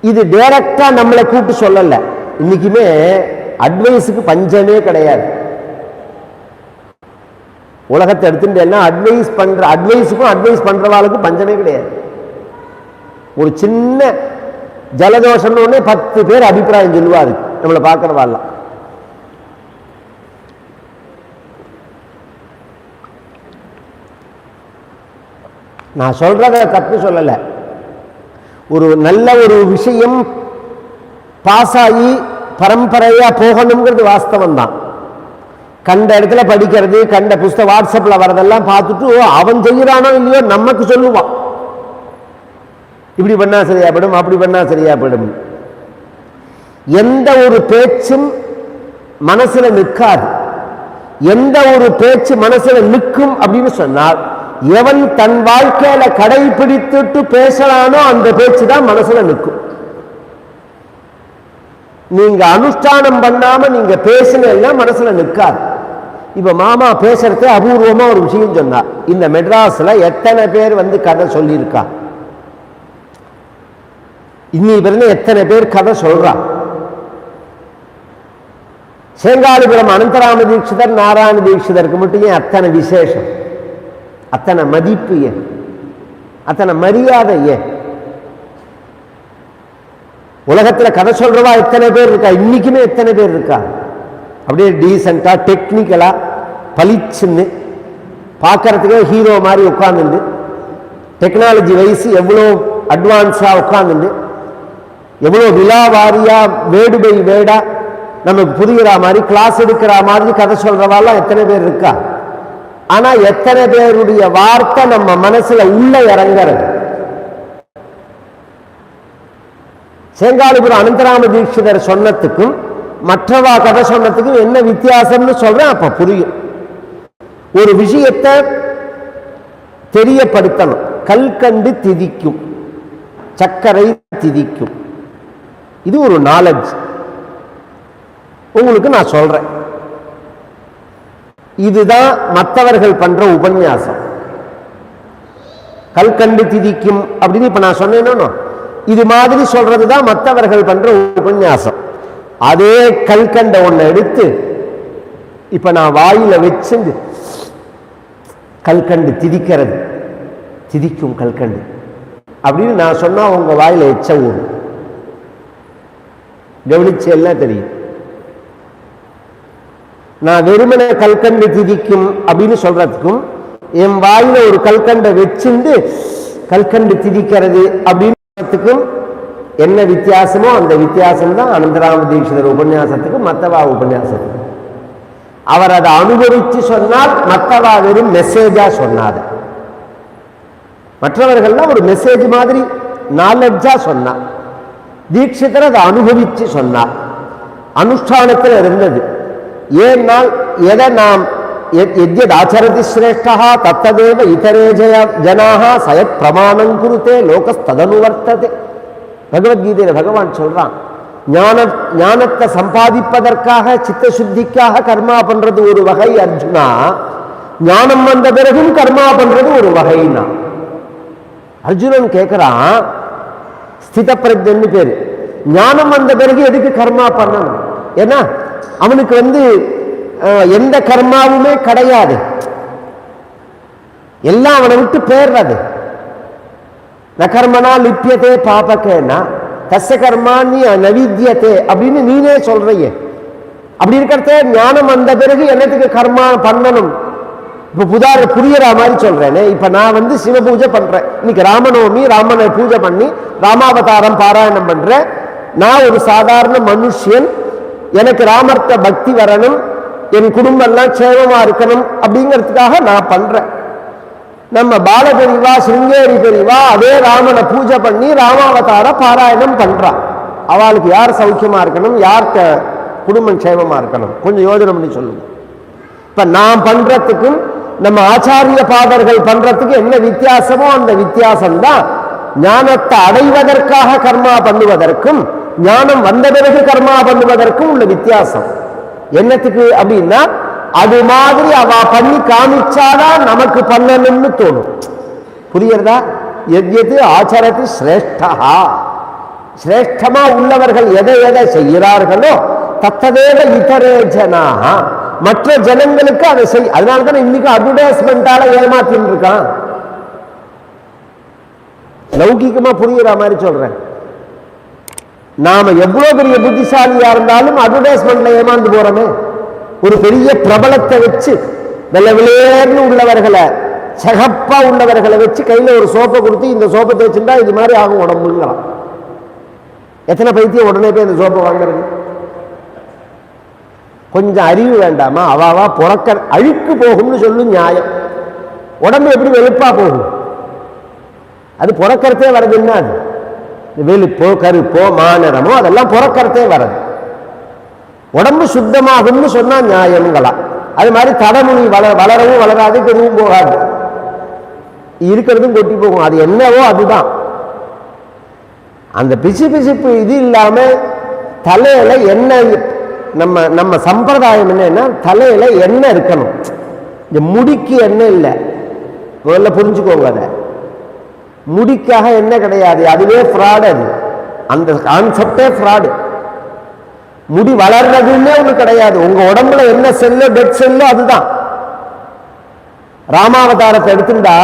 இது டைரக்டா நம்மளை கூப்பிட்டு சொல்லல. இன்னைக்குமே அட்வைஸுக்கு பஞ்சமே கிடையாது. உலகத்தை எடுத்துட்டேன்னா அட்வைஸ் பண்ற அட்வைஸுக்கும் அட்வைஸ் பண்றவாளுக்கும் பஞ்சமே கிடையாது. ஒரு சின்ன ஜலதோஷம்னு உடனே பத்து பேர் அபிப்பிராயம் சொல்லுவாரு நம்மளை பார்க்கறவாள்லாம். நான் சொல்றத தப்பு சொல்லலை. ஒரு நல்ல ஒரு விஷயம் பாஸ் ஆகி பரம்பரையா போகணுங்கிறது வாஸ்தவம் தான் கண்ட இடத்துல படிக்கிறது கண்ட புஸ்தக வாட்ஸ்அப்ல வரதெல்லாம் பார்த்துட்டு ஓ, அவன் செய்கிறானோ இல்லையோ நமக்கு சொல்லுவான். இப்படி பண்ணா போயிடும் அப்படி பண்ணா போயிடும் எந்த ஒரு பேச்சும் மனசுல நிற்காது. எந்த ஒரு பேச்சு மனசுல நிற்கும் அப்படின்னு சொன்னால் எவன் தன் வாழ்க்கையில கடைபிடித்துட்டு பேசலானோ அந்த பேச்சு தான் மனசுல நிற்கும். நீங்க அனுஷ்டானம் பண்ணாம நீங்க பேசினா மனசுல நிற்காது. இப்ப மாமா பேசுறதே அபூர்வமா ஒரு விஷயம் சொன்னார் இந்த மெட்ராஸ்ல எத்தனை பேர் வந்து கதை சொல்லியிருக்கா? இன்னி பிறந்து எத்தனை பேர் கதை சொல்றா? சேங்காலிபுரம் அனந்தராம தீட்சிதர் நாராயண தீட்சிதருக்கு மட்டும் ஏன் அத்தனை விசேஷம்? அத்தனை மதிப்பு ஏன்? அத்தனை மரியாதை ஏன்? உலகத்தில் கதை சொல்றவா எத்தனை பேர் இருக்கா? இன்னைக்குமே எத்தனை பேர் இருக்கா? அப்படியே டீசெண்டாக டெக்னிக்கலாக பளிச்சுன்னு பார்க்கறதுக்கே ஹீரோ மாதிரி உட்காந்துண்டு டெக்னாலஜி வயசு எவ்வளோ அட்வான்ஸாக உட்காந்துண்டு எவ்வளோ விழாவாரியா வேடு பை வேடாக நமக்கு புரிகிற மாதிரி கிளாஸ் எடுக்கிற மாதிரி கதை சொல்றவாலாம் எத்தனை பேர் இருக்கா? ஆனா எத்தனை பேருடைய வார்த்தை நம்ம மனசுல உள்ள இறங்குறது? சேங்காலிபுரம் அனந்தராம தீட்சிதர் சொன்னதுக்கும் மற்றவா கதை சொன்னதுக்கும் என்ன வித்தியாசம்னு சொல்றேன் அப்ப புரியும். ஒரு விஷயத்தை தெரியப்படுத்தணும். கல்கண்டு திதிக்கும். சர்க்கரை திதிக்கும். இது ஒரு நாலேஜ் உங்களுக்கு நான் சொல்றேன். இதுதான் மற்றவர்கள் பண்ற உபன்யாசம். கல்கண்டு திதிக்கும் அப்படின்னு இப்ப நான் சொன்னேனோ இது மாதிரி சொல்றதுதான் மற்றவர்கள் பண்ற உபன்யாசம். அதே கல்கண்டை ஒண்ணை எடுத்து இப்ப நான் வாயில வச்சு கல்கண்டு திதிக்கிறது திதிக்கும் கல்கண்டு அப்படின்னு நான் சொன்னா உங்க வாயில எச்ச ஊறும் கவனிச்சு எல்லாம் தெரியும். நான் வெறுமனை கல்கண்டு திதிக்கும் அப்படின்னு சொல்றதுக்கும் என் வாயில ஒரு கல்கண்டை வச்சுண்டு கல்கண்டு திதிக்கிறது அப்படின்றதுக்கும் என்ன வித்தியாசமோ அந்த வித்தியாசம் தான் அனந்தராம தீட்சிதர் உபன்யாசத்துக்கும் மத்தவா உபன்யாசத்துக்கும். அவர் அதை அனுபவிச்சு சொன்னால் மத்தவா வெறும் மெசேஜா சொன்னார். மற்றவர்கள்லாம் ஒரு மெசேஜ் மாதிரி நாலெட்ஜா சொன்னார். தீட்சிதர் அதை அனுபவிச்சு சொன்னார். அனுஷ்டானத்தில் இருந்தது. ஏனால் எதை நாம் எத்யத் ஆச்சரதி சிரேஷ்டா தத்ததேவ இதரே ஜய ஜனாக சயத் பிரமாணம் குருத்தே லோகஸ்ததனுவர்த்ததே பகவத்கீதையில் பகவான் சொல்கிறான் ஞான ஞானத்தை சம்பாதிப்பதற்காக சித்த சுத்திக்காக கர்மா பண்ணுறது ஒரு வகை அர்ஜுனா ஞானம் வந்த பிறகும் கர்மா பண்ணுறது ஒரு வகைனா. அர்ஜுனன் கேட்குறான் ஸ்தித பிரஜன்னு பேர் ஞானம் வந்த பிறகு எதுக்கு கர்மா பண்ணணும்? ஏன்னா அவனுக்கு வந்து எந்த கர்மாவுமே கிடையாது. எல்லாம் அவனை விட்டு போயிடுறது. நகர்மனா லிப்பியதே பாபக்கேனா தச கர்மானி நவித்தியதே அப்படின்னு நீனே சொல்றையே. அப்படி இருக்கிறத ஞானம் வந்த பிறகு என்னத்துக்கு கர்மா பண்ணணும்? இப்ப புதார புரியற மாதிரி சொல்றேனே. இப்ப நான் வந்து சிவ பூஜை பண்றேன். இன்னைக்கு ராமநவமி ராமனை பூஜை பண்ணி ராமாவதாரம் பாராயணம் பண்றேன். நான் ஒரு சாதாரண மனுஷன் எனக்கு ராமர்த்த பக்தி வரணும் என் குடும்பம் எல்லாம் இருக்கணும் அப்படிங்கிறதுக்காக நான் பண்றேன். நம்ம பால பெரிவா சிருங்கேரி பெரிவா அதே ராமனை பூஜை பண்ணி ராமாவதார பாராயணம் பண்றான். அவளுக்கு யார் சௌக்கியமா இருக்கணும் யார்கிட்ட குடும்பம் க்ஷேமமா இருக்கணும்? கொஞ்சம் யோஜனை பண்ணி சொல்லுங்க. இப்ப நான் பண்றதுக்கும் நம்ம ஆச்சாரிய பாதர்கள் பண்றதுக்கு என்ன வித்தியாசமோ அந்த வித்தியாசம்தான். ஞானத்தை அடைவதற்காக கர்மா பண்ணுவதற்கும் ஞானம் வந்த பிறகு கர்மா பண்ணுவதற்கும் உள்ள வித்தியாசம். என்னத்துக்கு அப்படின்னா அது மாதிரி அவ பண்ணி காமிச்சாதான் நமக்கு பண்ணணும்னு தோணும். புரியுறதா எது ஆச்சரதி சிரேஷ்டா. சிரேஷ்டமா உள்ளவர்கள் எதை எதை செய்கிறார்களோ தத்ததேவ இதரே ஜனாக மற்ற ஜனங்களுக்கு அதை செய் அதனால தான் இன்னைக்கு அட்வர்டைஸ்மெண்டால ஏமாத்தின்னு இருக்கான் லௌகிகமா புரியுற மாதிரி சொல்றேன். நாம எவ்வளவு பெரிய புத்திசாலியா இருந்தாலும் அட்வர்டைஸ்மெண்ட்ல ஏமாந்து போறோமே. ஒரு பெரிய பிரபலத்தை வச்சு வெள்ள விளையர்னு உள்ளவர்களை சகப்பா உள்ளவர்களை வச்சு கையில ஒரு சோப்பை கொடுத்து இந்த சோப்பை தேய்ச்சுட்டா இது மாதிரி ஆகும் உடம்புங்களாம் எத்தனை பைத்தியம் உடனே போய் இந்த சோப்பை வாங்குறது? கொஞ்சம் அறிவு வேண்டாமா? அவாவா புறக்க அழுக்கு போகும்னு சொல்லும் நியாயம். உடம்பு எப்படி வெளுப்பா போகும்? அது புறக்கறதே வர்றது என்ன அது? வெளுப்போ கருப்போ மாநிறமோ அதெல்லாம் புறக்கறதே வர்றது உடம்பு சுத்தமாகும்னு சொன்னால் நியாயங்களா அது மாதிரி தடமுனி வளர வளரவும் வளராது எதுவும் போகாது. இருக்கிறதும் கொட்டி போகும். அது என்னவோ அதுதான். அந்த பிசு பிசுப்பு இது இல்லாமல் தலையில் என்ன நம்ம நம்ம சம்பிரதாயம் என்னன்னா தலையில் எண்ணெய் இருக்கணும். இந்த முடிக்கு எண்ணெய் இல்லை. முதல்ல புரிஞ்சுக்கோங்க அதை. முடிக்காக என்ன கிடையாது. அதுவே ஃப்ராடு அது. அந்த கான்செப்டே ஃப்ராடு முடி வளர்றதுன்னே ஒன்று கிடையாது. உங்க உடம்புல என்ன செல்லு பெட் செல்லு அதுதான். ராமாவதாரத்தை எடுத்துட்டா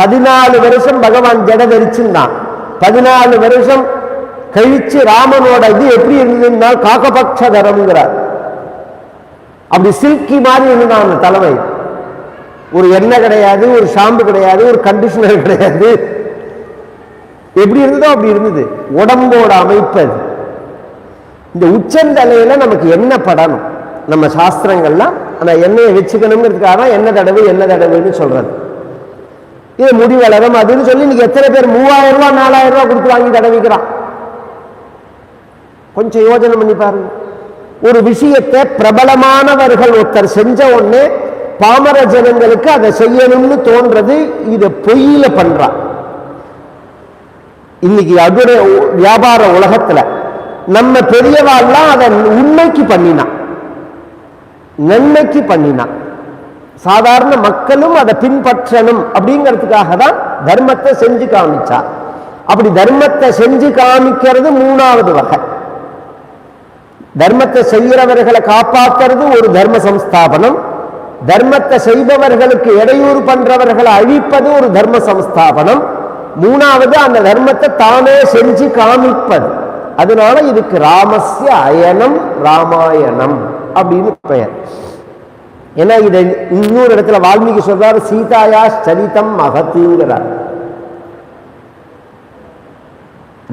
பதினாலு வருஷம் பகவான் ஜட தரிச்சுட்டான் பதினாலு வருஷம் கழிச்சு ராமனோட இது எப்படி இருந்ததுன்னா காக்கபக்ஷதரம்ங்கிறார் அப்படி சில்கி மாதிரி இருந்தான் அந்த தலைமை. ஒரு எண்ணெய் கிடையாது ஒரு ஷாம்பு கிடையாது ஒரு கண்டிஷனர் கிடையாது. எப்படி இருந்ததோ அப்படி இருந்தது. உடம்போட அமைப்பு அது. இந்த உச்சந்தலையில நமக்கு என்ன படணும்? நம்ம சாஸ்திரங்கள்லாம் அந்த எண்ணெயை வச்சுக்கணுங்கிறதுக்காக தான் என்ன தடவை என்ன தடவைன்னு சொல்றது. இது முடிவளரும். அதுன்னு சொல்லி இன்னைக்கு எத்தனை பேர் மூவாயிரம் ரூபா நாலாயிரம் ரூபா கொடுத்து வாங்கி தடவிக்கிறான் கொஞ்சம் யோஜனை பண்ணி பாருங்க. ஒரு விஷயத்தை பிரபலமானவர்கள் ஒருத்தர் செஞ்ச உடனே பாமர ஜனங்களுக்கு அதை செய்யணும்னு தோன்றது இதை பொய்யில பண்றான். இன்னைக்கு அதோட வியாபார உலகத்துல நம்ம பெரியவாள்லாம் அதை உண்மைக்கு பண்ணினான் நன்மைக்கு பண்ணினான் சாதாரண மக்களும் அதை பின்பற்றணும் அப்படிங்கிறதுக்காக தான் தர்மத்தை செஞ்சு காமிச்சா. அப்படி தர்மத்தை செஞ்சு காமிக்கிறது மூணாவது வகை. தர்மத்தை செய்கிறவர்களை காப்பாற்றுறது ஒரு தர்ம சம்ஸ்தாபனம். தர்மத்தை செய்பவர்களுக்கு இடையூறு பண்றவர்களை அழிப்பது ஒரு தர்ம சம்ஸ்தாபனம். மூணாவது அந்த தர்மத்தை தானே செஞ்சு காமிப்பது. அதனால இதுக்கு ராமஸ்ய அயனம் ராமாயணம் அப்படின்னு பெயர். ஏன்னா இதை இன்னொரு இடத்துல வால்மீகி சொல்றார் சீதாயா சரிதம் மகத்துங்கிறார்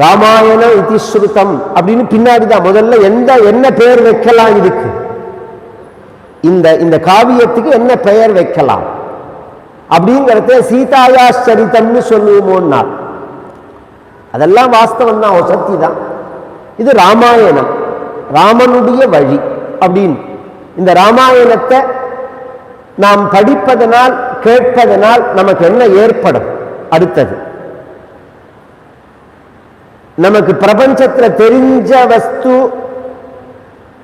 ராமாயணம் இதிஸ்ருதம் அப்படின்னு பின்னாடி தான் முதல்ல எந்த என்ன பெயர் வைக்கலாம் இதுக்கு? இந்த இந்த காவியத்துக்கு என்ன பெயர் வைக்கலாம்? அப்படிங்கிறத சீதாயா சரிதம்னு சொல்லுவோமோன்னா அதெல்லாம் வாஸ்தவம் தான் சக்தி தான் இது ராமாயணம் ராமனுடைய வழி அப்படின்னு. இந்த ராமாயணத்தை நாம் படிப்பதனால் கேட்பதனால் நமக்கு என்ன ஏற்படும்? அடுத்தது நமக்கு பிரபஞ்சத்தில் தெரிஞ்ச வஸ்து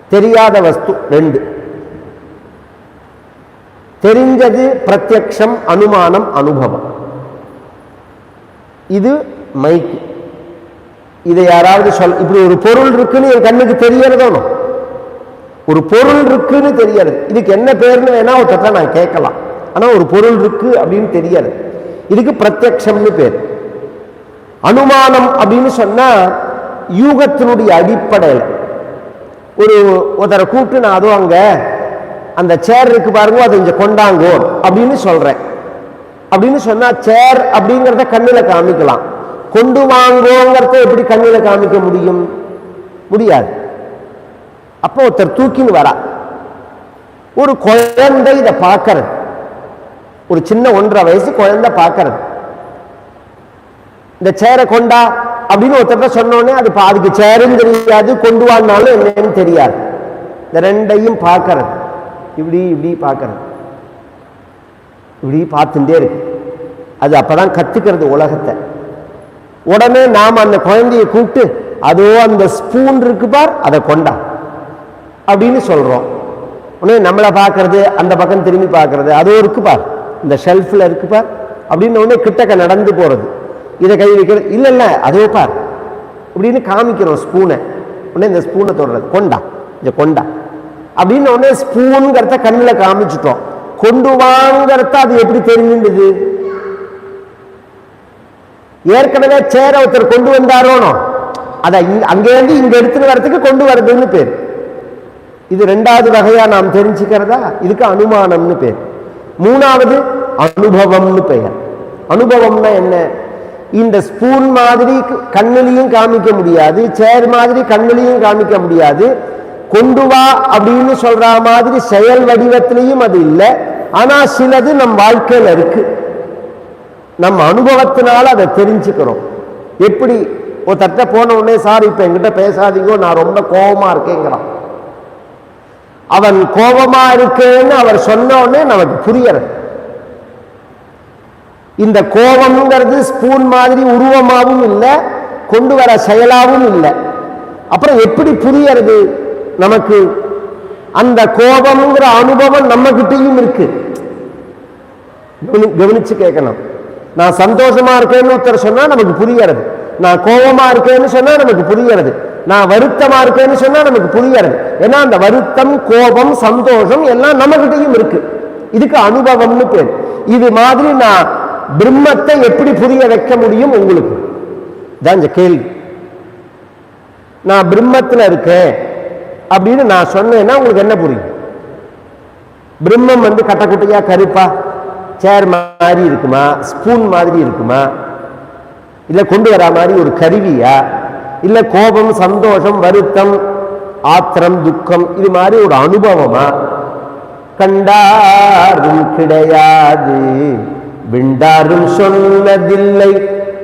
தெரியாத வஸ்து ரெண்டு. தெரிஞ்சது பிரத்யக்ஷம் அனுமானம் அனுபவம். இது மைக்கு இதை யாராவது சொல் இப்படி ஒரு பொருள் இருக்குன்னு என் கண்ணுக்கு தெரியறதோனோ ஒரு பொருள் இருக்குன்னு தெரியாது இதுக்கு என்ன பேர்னு வேணா ஒருத்தட்ட நான் கேட்கலாம். ஆனா ஒரு பொருள் இருக்கு அப்படின்னு தெரியாது இதுக்கு பிரத்யக்ஷம்னு பேர். அனுமானம் அப்படின்னு சொன்னா யூகத்தினுடைய அடிப்படையில். ஒரு ஒருத்தரை கூப்பிட்டு நான் அதுவும் அங்க அந்த சேர் இருக்கு பாருங்க அதை இங்கே கொண்டாங்கோ அப்படின்னு சொல்றேன். அப்படின்னு சொன்னா சேர் அப்படிங்கிறத கண்ணில் காமிக்கலாம். கொண்டு வாங்கோங்கிறத எப்படி கண்ணில் காமிக்க முடியும்? முடியாது. அப்போ ஒருத்தர் தூக்கின்னு வரா. ஒரு குழந்தை இதை பார்க்கறது. ஒரு சின்ன ஒன்றரை வயசு குழந்தை பார்க்கறது. இந்த சேரை கொண்டா அப்படின்னு ஒருத்தர் சொன்னோடனே அது அதுக்கு சேரும் தெரியாது கொண்டு வானாலும் என்னன்னு தெரியாது. இந்த ரெண்டையும் பார்க்கறது. இப்படி இப்படி பார்க்குறது. இப்படி பார்த்துட்டே இருக்கு. அது அப்பதான் கத்துக்கிறது உலகத்தை. உடனே நாம் அந்த குழந்தையை கூப்பிட்டு அதோ அந்த ஸ்பூன் இருக்கு பார் அதை கொண்டா. அப்படின்னு சொல்றோம். உடனே நம்மளை பார்க்கறது அந்த பக்கம் திரும்பி பார்க்கறது அதோ இருக்கு பார் இந்த ஷெல்ஃபில் இருக்கு பார் அப்படின்னு உடனே கிட்டக்க நடந்து போறது. இதை கை வைக்கிறது இல்லை இல்லை அதோ பார் அப்படின்னு காமிக்கிறோம் ஸ்பூனை உடனே இந்த ஸ்பூனை தொடுறது. கொண்டா இந்த கொண்டா. அப்படின்னு உடனே ஸ்பூனுங்கிறத கண்ணில் காமிச்சிட்டோம். கொண்டு வாங்கிறத அது எப்படி தெரிஞ்சிருந்தது ஏற்கனவே சேர ஒருத்தர் கொண்டு வந்தாரோனோ? அதை அங்கேருந்து இங்க எடுத்துட்டு வரதுக்கு கொண்டு வர்றதுன்னு பேர். இது ரெண்டாவது வகையா நாம் தெரிஞ்சுக்கிறதா? இதுக்கு அனுமானம்னு பேர். மூணாவது அனுபவம்னு பெயர். அனுபவம்னா என்ன? இந்த ஸ்பூன் மாதிரி கண்ணிலையும் காமிக்க முடியாது சேர் மாதிரி கண்ணிலையும் காமிக்க முடியாது. கொண்டு வா அப்படின்னு சொல்ற மாதிரி செயல் வடிவத்திலையும் அது இல்லை. ஆனா சிலது நம் வாழ்க்கையில இருக்கு. நம்ம அனுபவத்தினால அதை தெரிஞ்சுக்கிறோம். எப்படி? ஒருத்தட்ட போன உடனே சார் இப்ப என்கிட்ட பேசாதீங்க நான் ரொம்ப கோபமா இருக்கேங்கிறான். அவன் கோபமா இருக்கேன்னு அவர் சொன்ன உடனே நமக்கு புரியறது. இந்த கோபம்ங்கிறது ஸ்பூன் மாதிரி உருவமாகவும் இல்லை கொண்டு வர செயலாகவும் இல்லை. அப்புறம் எப்படி புரியறது? நமக்கு அந்த கோபம்ங்கிற அனுபவம் நம்ம கிட்டையும் இருக்கு கவனிச்சு கேட்கணும். நான் சந்தோஷமா இருக்கேன்னு ஒருத்தர் சொன்னா நமக்கு புரியறது நான் கோபமா இருக்கேன்னு சொன்னா நமக்கு புரியறது நான் வருத்தமா இருக்கேன்னு சொன்னா நமக்கு புரியறது ஏன்னா அந்த வருத்தம் கோபம் சந்தோஷம் எல்லாம் நம்ம கிட்டையும் இருக்கு. இதுக்கு அனுபவம்னு பேர். இது மாதிரி நான் பிரம்மத்தை எப்படி புரிய வைக்க முடியும் உங்களுக்கு? தான் இந்த கேள்வி. நான் பிரம்மத்தில் இருக்கேன். அப்படின்னு நான் சொன்னேன்னா உங்களுக்கு என்ன புரியும்? பிரம்மம் வந்து கட்டக்குட்டையா கருப்பா? சேர் மாதிரி இருக்குமா? ஸ்பூன் மாதிரி இருக்குமா? இல்லை கொண்டு வரா மாதிரி ஒரு கருவியா? இல்லை கோபம் சந்தோஷம் வருத்தம் ஆத்திரம் துக்கம் இது மாதிரி ஒரு அனுபவமா? கண்டாரும் கிடையாது. விண்டாரும் சொன்னதில்லை.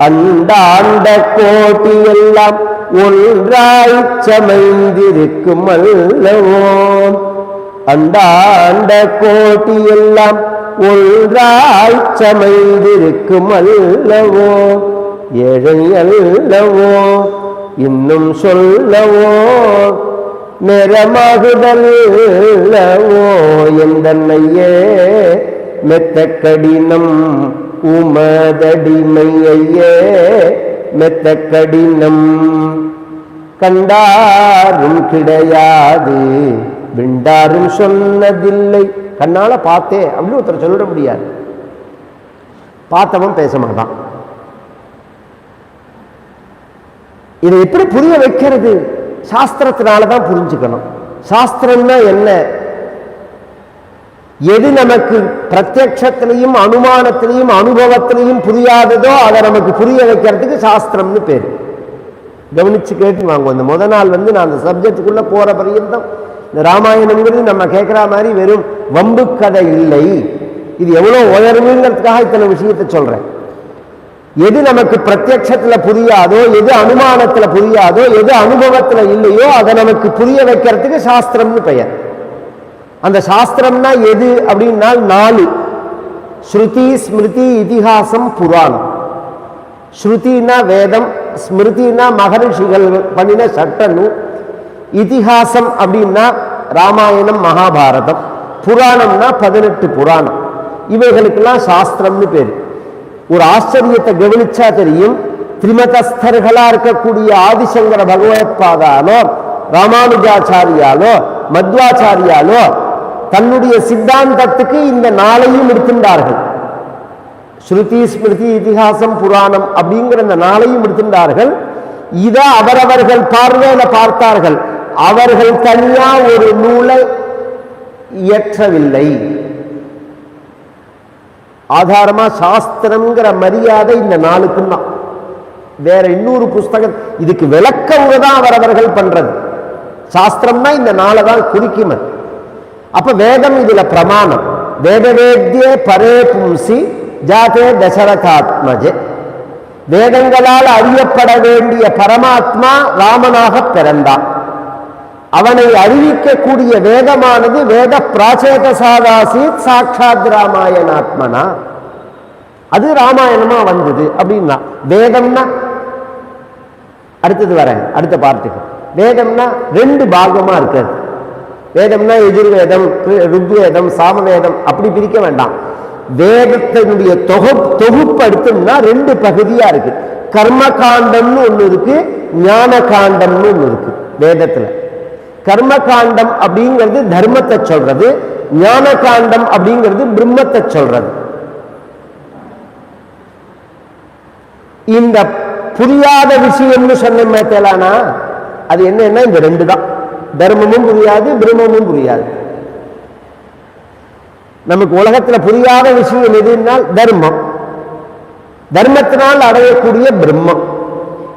அண்டாண்ட கோட்டி எல்லாம் ஒன்றாய் சமைந்திருக்கும் அல்லவோ? அண்டாண்ட கோட்டி எல்லாம் ஒன்றாய் சமைந்திருக்கும் அல்லவோ? ஏழை அல்லவோ? இன்னும் சொல்லவோ? நிறமாகுதல்லவோ எந்தன்னையே மெத்த கடினம் உமதடிமை ஐயே மெத்த கடினம் கண்டாரும் கிடையாது. விண்டாரும் சொன்னதில்லை. கண்ணால பார்த்தே அப்படின்னு ஒருத்தர் சொல்லிட முடியாது. பார்த்தவன் பேச மாட்டான். இதை எப்படி புரிய வைக்கிறது? சாஸ்திரத்தினால தான் புரிஞ்சுக்கணும். சாஸ்திரம்னா என்ன? எது நமக்கு பிரத்யத்திலையும் அனுமானத்திலையும் அனுபவத்திலையும் புரியாததோ அதை நமக்கு புரிய வைக்கிறதுக்கு சாஸ்திரம்னு பேர். கவனிச்சு கேட்டு வாங்க. இந்த முத நாள் வந்து நான் அந்த சப்ஜெக்டுக்குள்ள போற பரியந்தம். இந்த ராமாயணங்கிறது நம்ம கேட்குற மாதிரி வெறும் வம்பு கதை இல்லை. இது எவ்வளோ உயர்வுங்கிறதுக்காக இத்தனை விஷயத்தை சொல்கிறேன் எது நமக்கு பிரத்யத்தில் புரியாதோ எது அனுமானத்தில் புரியாதோ எது அனுபவத்தில் இல்லையோ அதை நமக்கு புரிய வைக்கிறதுக்கு சாஸ்திரம்னு பெயர். அந்த சாஸ்திரம்னா எது அப்படின்னா நாலு. ஸ்ருதி ஸ்மிருதி இதிகாசம் புராணம். ஸ்ருதினா வேதம் ஸ்மிருதினா மகரிஷிகள் பண்ணின சட்டனு இதிகாசம் அப்படின்னா ராமாயணம் மகாபாரதம். புராணம்னா பதினெட்டு புராணம். இவைகளுக்கெல்லாம் சாஸ்திரம்னு பேர். ஒரு ஆச்சரியத்தை கவனிச்சா தெரியும். திரிமதஸ்தர்களாக இருக்கக்கூடிய ஆதிசங்கர பகவத்பாதாலோ ராமானுஜாச்சாரியாலோ மத்வாச்சாரியாலோ தன்னுடைய சித்தாந்தத்துக்கு இந்த நாளையும் எடுத்துட்டார்கள் ஸ்ருதி ஸ்மிருதி இதிகாசம் புராணம் அப்படிங்கிற இந்த நாளையும் எடுத்துட்டார்கள் இதை அவரவர்கள் பார்வையில பார்த்தார்கள். அவர்கள் தனியா ஒரு நூலை இயற்றவில்லை. ஆதாரமா சாஸ்திரம்ங்கிற மரியாதை இந்த நாளுக்கும் தான் வேற இன்னொரு புஸ்தகம் இதுக்கு விளக்கவங்க தான் அவரவர்கள் பண்றது. சாஸ்திரம்னா இந்த நாளை தான் குறிக்கும். அப்ப வேதம் இதுல பிரமாணம். வேதவேத்தியே பரே பும்சி ஜாதே தசரதாத்மஜே. வேதங்களால் அறியப்பட வேண்டிய பரமாத்மா ராமனாக பிறந்தான். அவனை அறிவிக்கக்கூடிய வேதமானது வேத பிராச்சேதசாதாசீத் சாட்சாத் ராமாயணாத்மனா. அது ராமாயணமா வந்தது அப்படின்னா வேதம்னா அடுத்தது வரேன் அடுத்த பார்த்துக்கு வேதம்னா ரெண்டு பாகமா இருக்கிறது. வேதம்னா எதிர்வேதம் ருக்வேதம் சாமவேதம் அப்படி பிரிக்க வேண்டாம். வேதத்தினுடைய தொகு தொகுப்பு எடுத்தோம்னா ரெண்டு பகுதியா இருக்கு. கர்ம காண்டம்னு ஒண்ணு இருக்கு ஞான காண்டம்னு ஒண்ணு இருக்கு வேதத்துல. கர்ம காண்டம் அப்படிங்கிறது தர்மத்தை சொல்றது ஞான காண்டம் அப்படிங்கிறது பிரம்மத்தை சொல்றது. இந்த புரியாத விஷயம்னு சொன்ன மேத்தேலானா? அது என்னன்னா இந்த ரெண்டு தான் தர்மமும் புரியாது பிரம்மமும் புரியாது. நமக்கு உலகத்துல புரியாத விஷயம் எதுனால் தர்மம். தர்மத்தினால் அடையக்கூடிய பிரம்மம்.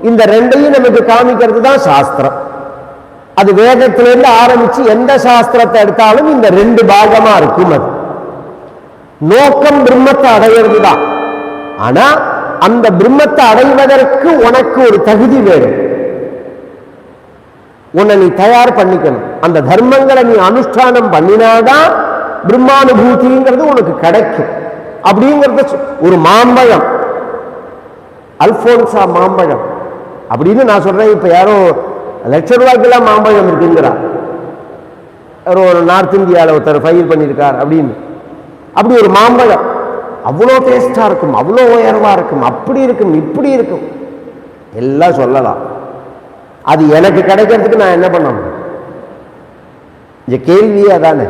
இந்த ரெண்டையும் நமக்கு காமிக்கிறது தான் சாஸ்திரம். அது வேதத்திலிருந்து ஆரம்பிச்சு எந்த சாஸ்திரத்தை எடுத்தாலும் இந்த ரெண்டு பாகமா இருக்கும் அது. நோக்கம் பிரம்மத்தை அடையிறது தான் ஆனா அந்த பிரம்மத்தை அடைவதற்கு உனக்கு ஒரு தகுதி வேணும். உன்னை நீ தயார் பண்ணிக்கணும். அந்த தர்மங்களை நீ அனுஷ்டானம் பண்ணினாதான் பிரம்மானுபூதிங்கிறது உனக்கு கிடைக்கும். அப்படிங்கிறத ஒரு மாம்பழம். அல்போன்சா மாம்பழம். அப்படின்னு நான் சொல்றேன் இப்ப யாரோ லட்ச ரூபாய்க்கெல்லாம் மாம்பழம் இருக்குங்கிறா. யாரோ ஒரு நார்த் இந்தியாவில் ஒருத்தர் ஃபைல் பண்ணியிருக்கார் அப்படின்னு. அப்படி ஒரு மாம்பழம். அவ்வளோ டேஸ்டாக இருக்கும் அவ்வளோ உயர்வாக இருக்கும் அப்படி இருக்கும் இப்படி இருக்கும். எல்லாம் சொல்லலாம். அது எனக்கு கிடைக்கிறதுக்கு நான் என்ன பண்ணணும்? இந்த கேள்வியே அதானே?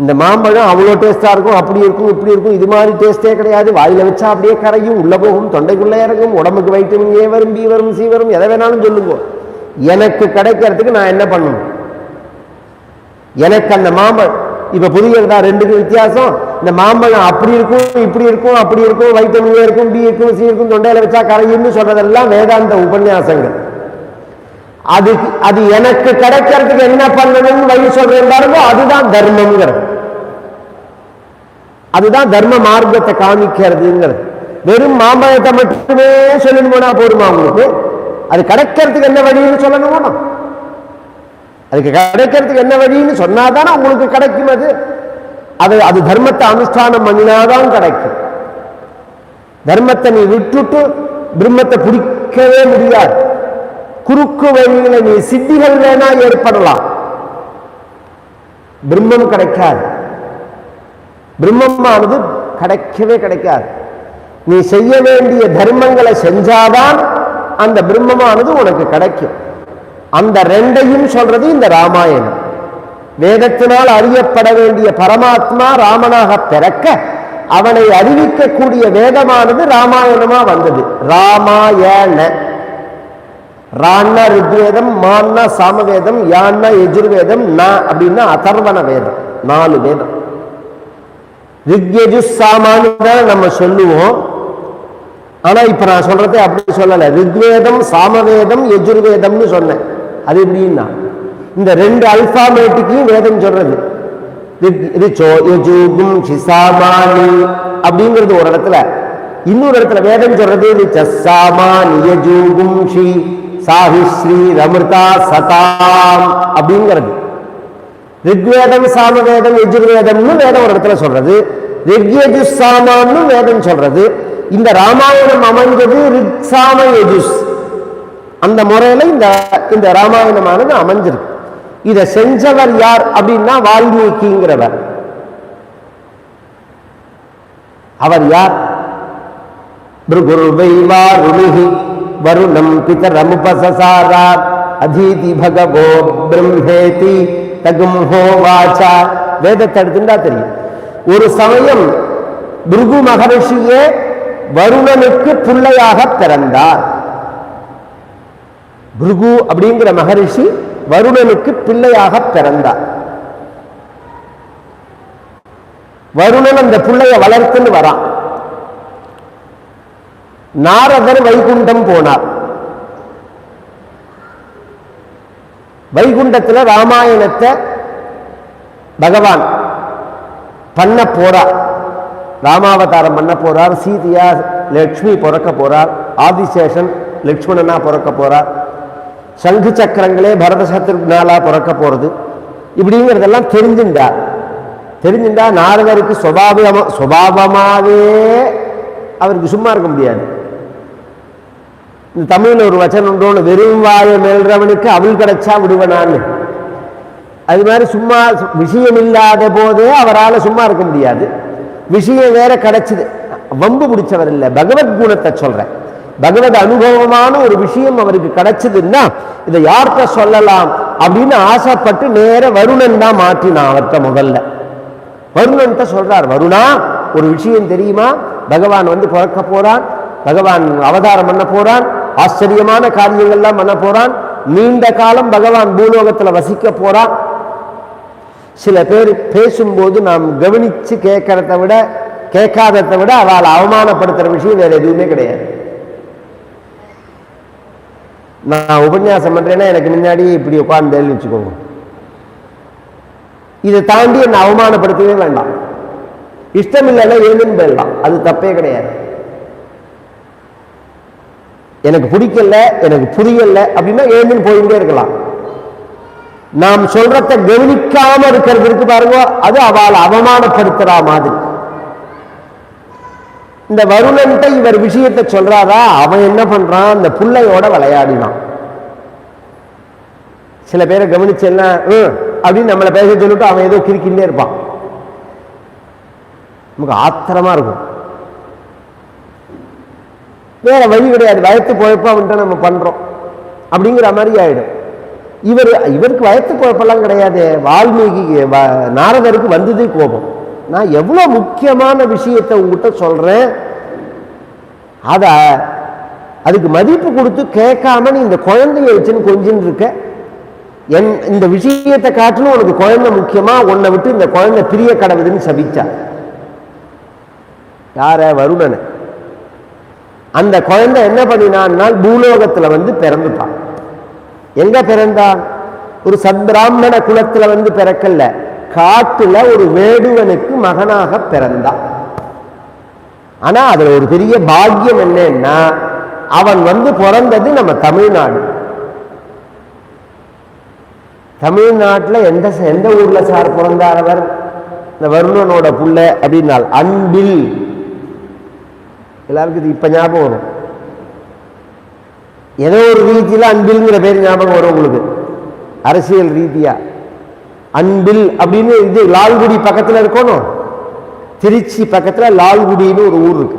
இந்த மாம்பழம் அவ்வளோ டேஸ்டா இருக்கும் அப்படி இருக்கும் இப்படி இருக்கும் இது மாதிரி டேஸ்ட்டே கிடையாது. வாயில வச்சா அப்படியே கரையும் உள்ள போகும் தொண்டைக்குள்ள இறங்கும் உடம்புக்கு வைட்டமின் ஏ வரும் பி வரும் சி வரும் எதை வேணாலும் சொல்லுங்க. எனக்கு கிடைக்கிறதுக்கு நான் என்ன பண்ணணும்? எனக்கு அந்த மாம்பழம் இப்போ புதிய தான் ரெண்டுக்கு வித்தியாசம். இந்த மாம்பழம் அப்படி இருக்கும் இப்படி இருக்கும் அப்படி இருக்கும் வைட்டமின் ஏ இருக்கும் பி இருக்கும் சி இருக்கும் தொண்டையில் வச்சா கரையும்னு சொல்றதெல்லாம் வேதாந்த உபன்யாசங்கள். அது அது எனக்கு கிடைக்கிறதுக்கு என்ன பண்ணணும்னு வழி சொல்றேன் பாருங்க அதுதான் தர்மம்ங்கிறது. அதுதான் தர்ம மார்க்கத்தை காமிக்கிறதுங்கிறது. வெறும் மாம்பழத்தை மட்டுமே சொல்லணும் போனா போதுமா உங்களுக்கு? அது கிடைக்கிறதுக்கு என்ன வழின்னு சொல்லணும் அதுக்கு கிடைக்கிறதுக்கு என்ன வழின்னு சொன்னாதானே உங்களுக்கு கிடைக்கும் அது. அது அது தர்மத்தை அனுஷ்டானம் பண்ணினாதான் கிடைக்கும். தர்மத்தை நீ விட்டுட்டு பிரம்மத்தை பிடிக்கவே முடியாது. குறுக்கு வழியில நீ சித்திகள் வேணா ஏற்படலாம். பிரம்மம் கிடைக்காது. பிரம்மமானது கிடைக்கவே கிடைக்காது. நீ செய்ய வேண்டிய தர்மங்களை செஞ்சாதான் அந்த பிரம்மமானது உனக்கு கிடைக்கும். அந்த ரெண்டையும் சொல்றது இந்த ராமாயணம். வேதத்தினால் அறியப்பட வேண்டிய பரமாத்மா ராமனாக பிறக்க அவனை அறிவிக்கக்கூடிய வேதமானது ராமாயணமா வந்தது. ராமாயண. ரான்னா ரிக்வேதம் மான்னா சாமவேதம் யான்னா எஜுர்வேதம் ந அப்படின்னா அதர்வண வேதம். நாலு வேதம். ரிக்யஜு சாமான்னு தான் நம்ம சொல்லுவோம். ஆனா இப்ப நான் சொல்றதை அப்படி சொல்லலை. ரிக்வேதம் சாமவேதம் எஜுர்வேதம்னு சொன்னேன். அது எப்படின்னா இந்த ரெண்டு அல்பாபேட்டிக்கையும் வேதம் சொல்றது. ரிக்- அப்படிங்கிறது ஒரு இடத்துல. இன்னொரு இடத்துல வேதம் சொல்றது ரிச்சசாமானி யஜூகும் ஷி சாஹிஸ்ரீ ரமிருதா சதாம் அப்படிங்கிறது. ரிக்வேதம் சாமவேதம் யஜுர்வேதம்னு வேதம் ஒரு இடத்துல சொல்றது. ரிக்யஜு சாமான்னு வேதம் சொல்றது. இந்த ராமாயணம் அமைஞ்சது ரிக் சாம யஜுஸ். அந்த முறையில இந்த இந்த ராமாயணமானது அமைஞ்சிருக்கு. இதை செஞ்சவர் யார் அப்படின்னா வால்மீகிங்கிறவர். அவர் யார்? பிருகுர்வைவா வருணம் பிதரமுபசசாரா அதீதி பகவோ பிரம்மேதி தகும் ஹோவாச்சா வேதத்தை எடுத்துட்டா தெரியும். ஒரு சமயம் பிருகு மகரிஷியே வருணனுக்கு பிள்ளையாக பிறந்தார். பிருகு அப்படிங்கிற மகரிஷி வருணனுக்கு பிள்ளையாக பிறந்தார். வருணன் அந்த பிள்ளைய வளர்த்துன்னு வரான். நாரதர் வைகுண்டம் போனார். வைகுண்டத்துல ராமாயணத்தை பகவான் பண்ண போறார். ராமாவதாரம் பண்ண போறார். சீதையா லட்சுமி பிறக்க போறார். ஆதிசேஷன் லக்ஷ்மணனா பிறக்க போறார். சங்கு சக்கரங்களே பரத சத்ருக்னாலா பிறக்க போறது. இப்படிங்கிறதெல்லாம் தெரிஞ்சுண்டா. தெரிஞ்சுண்டா நாரதருக்கு சுவாபமா சுபாவமாகவே அவருக்கு சும்மா இருக்க முடியாது. இந்த தமிழ்ல ஒரு வச்சனம் உண்டோன்னு வெறும் வாய மேல்றவனுக்கு அவள் கிடைச்சா விடுவனான்னு. அது மாதிரி சும்மா விஷயம் இல்லாத போதே அவரால் சும்மா இருக்க முடியாது. விஷயம் வேற கிடைச்சிது. வம்பு பிடிச்சவர் இல்லை. பகவத் குணத்தை சொல்றேன். பகவத் அனுபவமான ஒரு விஷயம் அவருக்கு கிடைச்சதுன்னா இதை யார்கிட்ட சொல்லலாம் அப்படின்னு ஆசைப்பட்டு நேர வருணன் தான் மாற்றினான் அவர்கிட்ட முதல்ல. வருணன்ட்ட சொல்றார் வருணா ஒரு விஷயம் தெரியுமா? பகவான் வந்து பிறக்க போறான் பகவான் அவதாரம் பண்ண போறான் ஆச்சரியமான காரியங்கள்லாம் பண்ண போறான் நீண்ட காலம் பகவான் பூலோகத்தில் வசிக்க போறான். சில பேர் பேசும்போது நாம் கவனிச்சு கேட்கறத விட கேட்காததை விட அவளை அவமானப்படுத்துற விஷயம் வேற எதுவுமே கிடையாது. நான் உபன்யாசம் பண்றேன்னா எனக்கு முன்னாடி இப்படி உட்கார்ந்து வச்சுக்கோங்க. இதை தாண்டி என்னை அவமானப்படுத்தவே வேண்டாம். இஷ்டம் இல்லைன்னா எழுந்துன்னு போயிடலாம். அது தப்பே கிடையாது. எனக்கு பிடிக்கல எனக்கு புரியல அப்படின்னா எழுந்துன்னு போயிட்டே இருக்கலாம். நாம் சொல்றத கவனிக்காம இருக்கிறது இருக்கு பாருங்க அது அவளை அவமானப்படுத்துறா மாதிரி. இந்த வருணன்ட்ட இவர் விஷயத்தை சொல்றாரா? அவன் என்ன பண்றான்? அந்த பிள்ளையோட விளையாடினான். சில பேரை கவனிச்சு என்ன? அப்படின்னு நம்மளை பேச சொல்லிட்டு அவன் ஏதோ கிறுக்கின்னே இருப்பான். நமக்கு ஆத்திரமா இருக்கும். வேற வழி கிடையாது. வயத்து குழப்பம்ன்ட்டு நம்ம பண்றோம். அப்படிங்கிற மாதிரி ஆயிடும். இவர் இவருக்கு வயத்து குழப்பம்லாம் கிடையாது. வால்மீகி வ- நாரதருக்கு வந்ததே கோபம். நான் எவ்வளோ முக்கியமான விஷயத்தை உங்ககிட்ட சொல்றேன்? அதை அதுக்கு மதிப்பு கொடுத்து கேட்காம நீ இந்த குழந்தைய வச்சுன்னு கொஞ்சின்னு இருக்க. என் இந்த விஷயத்தை காட்டிலும் உனக்கு குழந்தை முக்கியமா? உன்னை விட்டு இந்த குழந்தை பிரிய கடவுதுன்னு சபிச்சா. யார? வருணனை. அந்த குழந்தை என்ன பண்ணினான்னா பூலோகத்துல வந்து பிறந்துட்டான். எங்க பிறந்தான் ஒரு சத்பிராமண குலத்துல வந்து பிறக்கல. காட்டுல ஒரு வேடுவனுக்கு மகனாக பிறந்தான். ஆனா அதுல ஒரு பெரிய பாக்கியம் என்னன்னா அவன் வந்து பிறந்தது நம்ம தமிழ்நாடு. தமிழ்நாட்டுல எந்த எந்த ஊர்ல சார் பிறந்தார் அவர்? இந்த வருணனோட புள்ள அப்படின்னால் அன்பில். எல்லாருக்கும் இது இப்ப ஞாபகம் வரும். ஏதோ ஒரு ரீதியில அன்பில்ங்கிற பேர் ஞாபகம் வரும் உங்களுக்கு. அரசியல் ரீதியா. அன்பில் அப்படின்னு இது லால்குடி பக்கத்தில் இருக்கணும். திருச்சி பக்கத்துல லால்குடின்னு ஒரு ஊர் இருக்கு.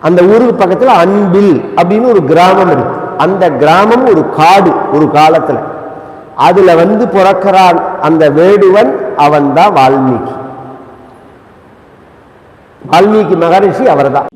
அந்த ஊருக்கு பக்கத்தில் அன்பில் அப்படின்னு ஒரு கிராமம் இருக்கு. அந்த கிராமம் ஒரு காடு ஒரு காலத்தில். அதில் வந்து பிறக்கிறான் அந்த வேடுவன் அவன் தான் வால்மீகி. வால்மீகி மகரிஷி அவர்தான்.